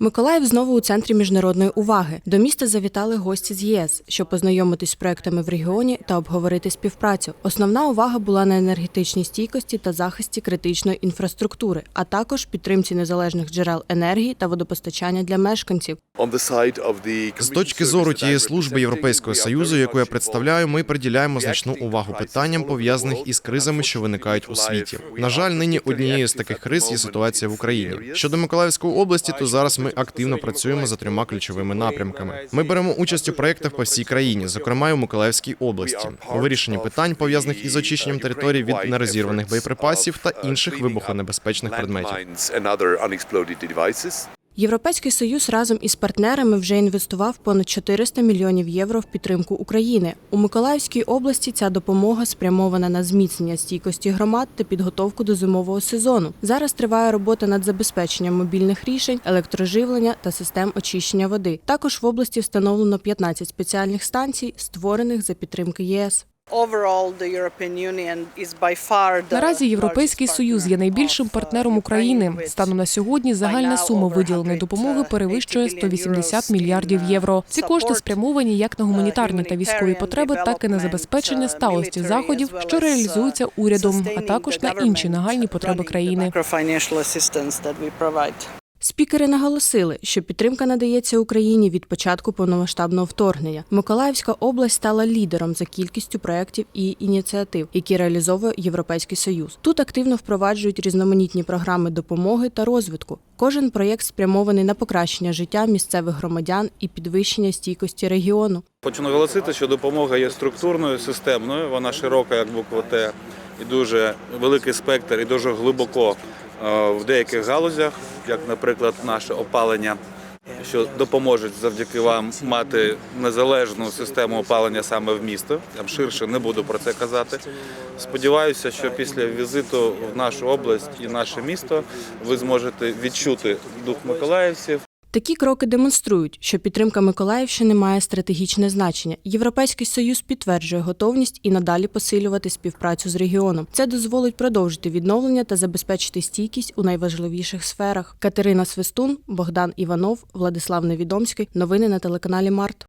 Миколаїв знову у центрі міжнародної уваги. До міста завітали гості з ЄС, щоб познайомитись з проектами в регіоні та обговорити співпрацю. Основна увага була на енергетичній стійкості та захисті критичної інфраструктури, а також підтримці незалежних джерел енергії та водопостачання для мешканців. З точки зору тієї служби Європейського союзу, яку я представляю, ми приділяємо значну увагу питанням пов'язаних із кризами, що виникають у світі. На жаль, нині однією з таких криз є ситуація в Україні. Щодо Миколаївської області, то зараз ми активно працюємо за трьома ключовими напрямками. Ми беремо участь у проєктах по всій країні, зокрема й у Миколаївській області, у вирішенні питань пов'язаних із очищенням територій від нерозірваних боєприпасів та інших вибухонебезпечних предметів. Європейський союз разом із партнерами вже інвестував понад 400 мільйонів євро в підтримку України. У Миколаївській області ця допомога спрямована на зміцнення стійкості громад та підготовку до зимового сезону. Зараз триває робота над забезпеченням мобільних рішень, електроживлення та систем очищення води. Також в області встановлено 15 спеціальних станцій, створених за підтримки ЄС. Наразі Європейський Союз є найбільшим партнером України. Станом на сьогодні загальна сума виділеної допомоги перевищує 180 мільярдів євро. Ці кошти спрямовані як на гуманітарні та військові потреби, так і на забезпечення сталості заходів, що реалізуються урядом, а також на інші нагальні потреби країни. Спікери наголосили, що підтримка надається Україні від початку повномасштабного вторгнення. Миколаївська область стала лідером за кількістю проєктів і ініціатив, які реалізовує Європейський Союз. Тут активно впроваджують різноманітні програми допомоги та розвитку. Кожен проєкт спрямований на покращення життя місцевих громадян і підвищення стійкості регіону. Хочу наголосити, що допомога є структурною, системною. Вона широка, як буква Т, і дуже великий спектр, і дуже глибоко в деяких галузях, як, наприклад, наше опалення, що допоможуть завдяки вам мати незалежну систему опалення саме в місто. Я ширше не буду про це казати. Сподіваюся, що після візиту в нашу область і наше місто ви зможете відчути дух миколаївців. Такі кроки демонструють, що підтримка Миколаївщини має стратегічне значення. Європейський союз підтверджує готовність і надалі посилювати співпрацю з регіоном. Це дозволить продовжити відновлення та забезпечити стійкість у найважливіших сферах. Катерина Свистун, Богдан Іванов, Владислав Невідомський. Новини на телеканалі Март.